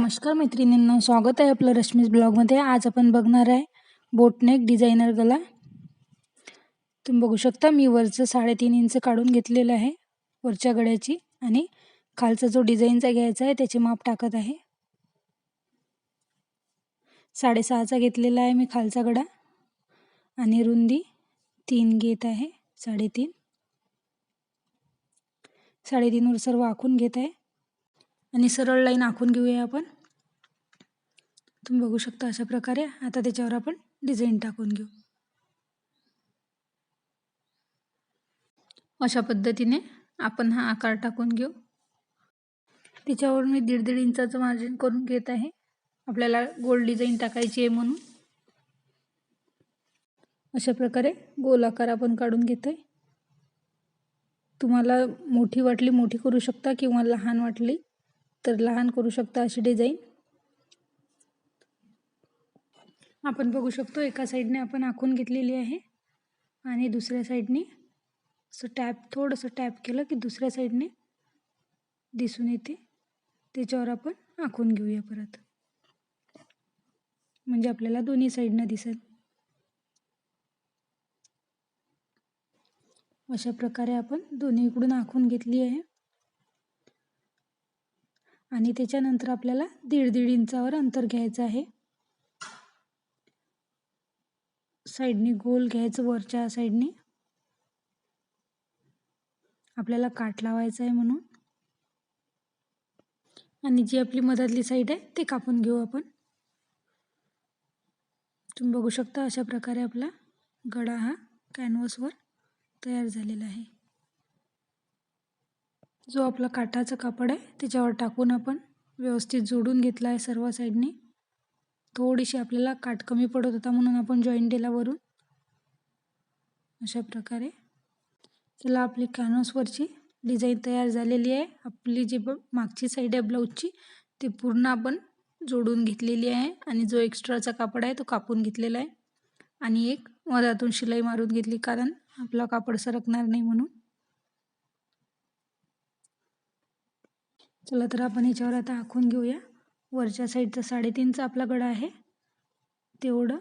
नमस्कार मैत्रिणींना स्वागत आहे आपलं रश्मीज ब्लॉगमध्ये. आज आपण बघणार आहे बोटनेक डिझायनर गला. तुम्ही बघू शकता मी वरचं साडेतीन इंच काढून घेतलेलं आहे वरच्या गड्याची आणि खालचा जो डिझाईनचा घ्यायचा आहे त्याचे माप टाकत आहे. साडेसहाचा घेतलेला आहे मी खालचा गडा. आणि रुंदी तीन घेत आहे साडेतीन. साडेतीनवर सर्व आखून घेत आहे. आणि सरळ लाईन आखून घेऊया आपण. तुम्ही बघू शकता अशा प्रकारे. आता त्याच्यावर आपण डिझाईन टाकून घेऊ. अशा पद्धतीने आपण हा आकार टाकून घेऊ. त्याच्यावर मी दीड दीड इंचाचं मार्जिन करून घेत आहे. आपल्याला गोल डिझाईन टाकायची आहे म्हणून. अशा प्रकारे गोल आकार आपण काढून घेत आहे तुम्हाला मोठी वाटली मोठी करू शकता किंवा लहान वाटली तर लहान करू शकता अशी डिझाईन. आपण बघू शकतो एका साईडने आपण आखून घेतलेली आहे आणि दुसऱ्या साईडने असं टॅप थोडंसं टॅप केलं की दुसऱ्या साईडने दिसून येते. त्याच्यावर आपण आखून घेऊया परत. म्हणजे आपल्याला दोन्ही साईडनं दिसेल. अशा प्रकारे आपण दोन्हीकडून आखून घेतली आहे. आणि त्याच्यानंतर आपल्याला दीड दीड इंचावर अंतर घ्यायचं आहे. साईडनी गोल घ्यायचं वरच्या साईडनी. आपल्याला काठ लावायचं आहे म्हणून. आणि जी आपली मधातली साईड आहे ते कापून घेऊ आपण. तुम्ही बघू शकता अशा प्रकारे आपला गडा हा कॅनव्हसवर तयार झालेला आहे. जो आपला काठाचं कापड आहे त्याच्यावर टाकून आपण व्यवस्थित जोडून घेतला आहे सर्व साईडनी थोडीशी आपल्याला काठ कमी पडत होता म्हणून आपण जॉईंट दिला वरून अशा प्रकारे त्याला आपली कॅनव्हसवरची डिझाईन तयार झालेली आहे. आपली जी मागची साईड आहे ब्लाऊजची ती पूर्ण आपण जोडून घेतलेली आहे आणि जो एक्स्ट्राचा कापड आहे तो कापून घेतलेला आहे. आणि एक मधातून शिलाई मारून घेतली कारण आपला कापड सरकणार नाही म्हणून. चला तर आपण याच्यावर आता आखून घेऊया. वरच्या साईडचा साडेतीनचा आपला गडा आहे. तेवढं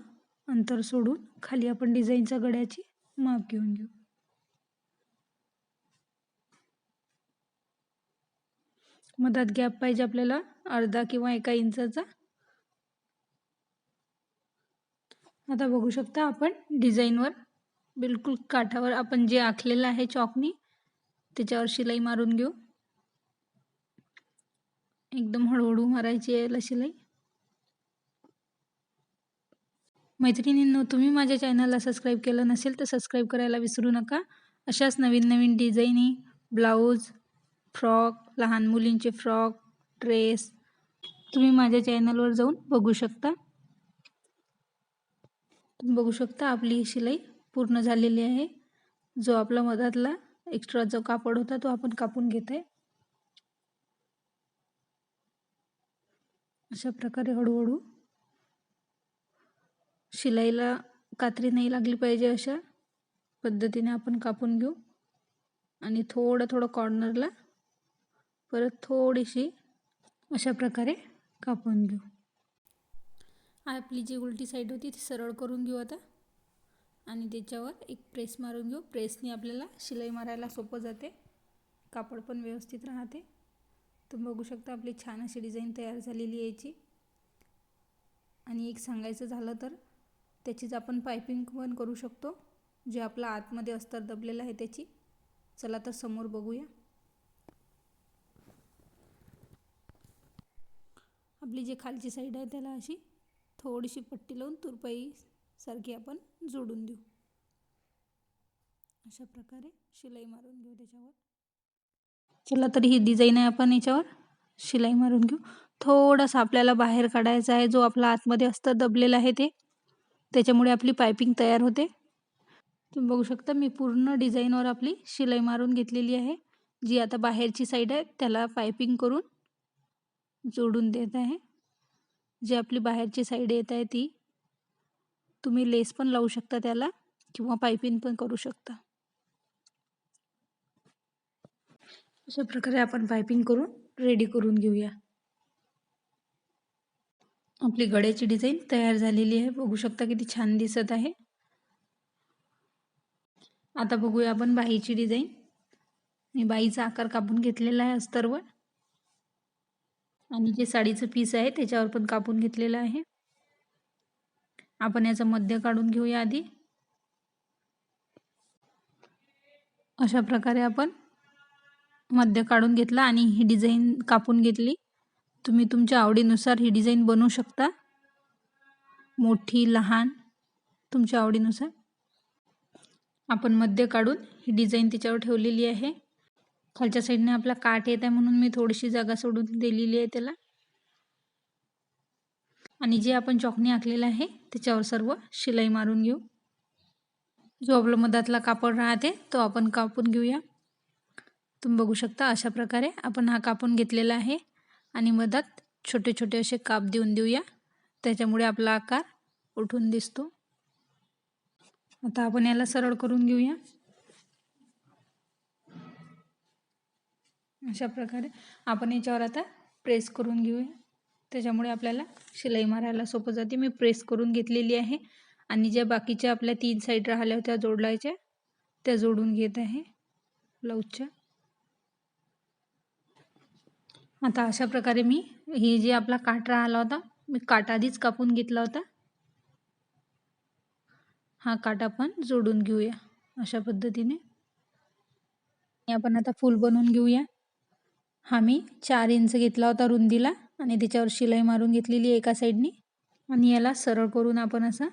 अंतर सोडून खाली आपण डिझाईनच्या गड्याची माप घेऊन घेऊ. मधात गॅप पाहिजे आपल्याला अर्धा किंवा एका इंचाचा. आता बघू शकता आपण डिझाईनवर बिलकुल काठावर आपण जे आखलेलं आहे चॉकनी त्याच्यावर शिलाई मारून घेऊ. एकदम हळूहळू मारायची आहे याला शिलाई मैत्रिणींनो तुम्ही माझ्या चॅनलला सबस्क्राईब केलं नसेल तर सबस्क्राईब करायला विसरू नका. अशाच नवीन नवीन डिझाईनी ब्लाऊज फ्रॉक लहान मुलींचे फ्रॉक ड्रेस तुम्ही माझ्या चॅनलवर जाऊन बघू शकता. तुम्ही बघू शकता आपली शिलाई पूर्ण झालेली आहे. जो आपला मधातला एक्स्ट्रा जो कापड होता तो आपण कापून घेत आहे अशा प्रकारे हळूहळू शिलाईला कात्री नाही लागली पाहिजे अशा पद्धतीने आपण कापून घेऊ. आणि थोडं थोडं कॉर्नरला परत थोडीशी अशा प्रकारे कापून घेऊ. आपली जी उलटी साईड होती ती सरळ करून घेऊ आता. आणि त्याच्यावर एक प्रेस मारून घेऊ. प्रेसने आपल्याला शिलाई मारायला सोपं जाते. कापड पण व्यवस्थित राहते. तुम्ही बघू शकता आपली छान अशी डिझाईन तयार झालेली याची. आणि एक सांगायचं झालं तर त्याचीच आपण पायपिंग पण करू शकतो. जे आपला आतमध्ये अस्तर दबलेलं आहे त्याची. चला तर समोर बघूया. आपली जी खालची साईड आहे त्याला अशी थोडीशी पट्टी लावून तुरपाई सारखी आपण जोडून देऊ. अशा प्रकारे शिलाई मारून घेऊ त्याच्यावर. चला तर ही डिझाईन आहे आपण याच्यावर. शिलाई मारून घेऊ. थोडासा आपल्याला बाहेर काढायचा आहे. जो आपला आतमध्ये असतं दबलेला आहे ते. त्याच्यामुळे आपली पायपिंग तयार होते. तुम्ही बघू शकता मी पूर्ण डिझाईनवर आपली शिलाई मारून घेतलेली आहे. जी आता बाहेरची साईड आहे त्याला पायपिंग करून जोडून देत आहे. जी आपली बाहेरची साईड येत आहे ती तुम्ही लेस पण लावू शकता त्याला किंवा पायपिंग पण करू शकता. अशा प्रकारे आपण पायपिंग करून रेडी करून घेऊया. आपली गड्याची डिझाईन तयार झालेली आहे. बघू शकता किती छान दिसत आहे. आता बघूया आपण बाईची डिझाईन मी बाईचा आकार कापून घेतलेला आहे अस्तरवर. आणि जे साडीचं पीस आहे त्याच्यावर पण कापून घेतलेलं आहे. आपण याचं मध्य काढून घेऊया आधी. अशा प्रकारे आपण मध्य काढून घेतला आणि ही डिझाईन कापून घेतली. तुम्ही तुमच्या आवडीनुसार ही डिझाईन बनवू शकता. मोठी लहान तुमच्या आवडीनुसार. आपण मध्य काढून ही डिझाईन त्याच्यावर ठेवलेली आहे. खालच्या साईडने आपला काठ येत आहे म्हणून मी थोडीशी जागा सोडून दिलेली आहे त्याला. आणि जे आपण चॉकनी आखलेलं आहे त्याच्यावर सर्व शिलाई मारून घेऊ. जो आपला मधातला कापड राहते तो आपण कापून घेऊया. तुम्ही बघू शकता अशा प्रकारे आपण हा कापून घेतलेला आहे. आणि मधात छोटे छोटे असे काप देऊन देऊया. त्याच्यामुळे आपला आकार उठून दिसतो. आता आपण याला सरळ करून घेऊया. अशा प्रकारे आपण याच्यावर आता प्रेस करून घेऊया. त्याच्यामुळे आपल्याला शिलाई मारायला सोपं जाते. मी प्रेस करून घेतलेली आहे. आणि ज्या बाकीच्या आपल्या तीन साईड राहिल्या होत्या जोडलायच्या त्या जोडून घेत आहे. ब्लाऊजच्या. आता अशा प्रकारे मी हे जे आपला काठ राहिला होता मी काठ आधीच कापून घेतला होता. हा काठ आपण जोडून घेऊया अशा पद्धतीने. आपण आता फूल बनवून घेऊया. हा मी चार इंच घेतला होता रुंदीला आणि त्याच्यावर शिलाई मारून घेतलेली एका साईडनी. आणि याला सरळ करून आपण असा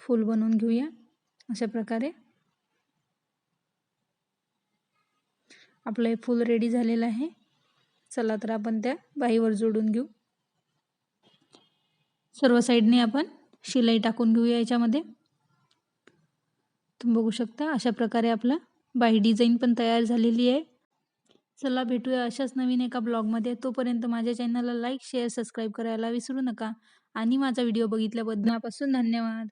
फूल बनवून घेऊया अशा प्रकारे. आपलं हे फूल रेडी झालेलं आहे. चला तर आपण त्या बाईवर जोडून घेऊ. सर्व साईडने आपण शिलाई टाकून घेऊया याच्यामध्ये. तुम्ही बघू शकता अशा प्रकारे आपला बाई डिझाईन पण तयार झालेली आहे. चला भेटूया अशाच नवीन एका ब्लॉगमध्ये. तोपर्यंत माझ्या चॅनलला लाईक शेअर सबस्क्राईब करायला विसरू नका. आणि माझा व्हिडिओ बघितल्याबद्दल धन्यवाद.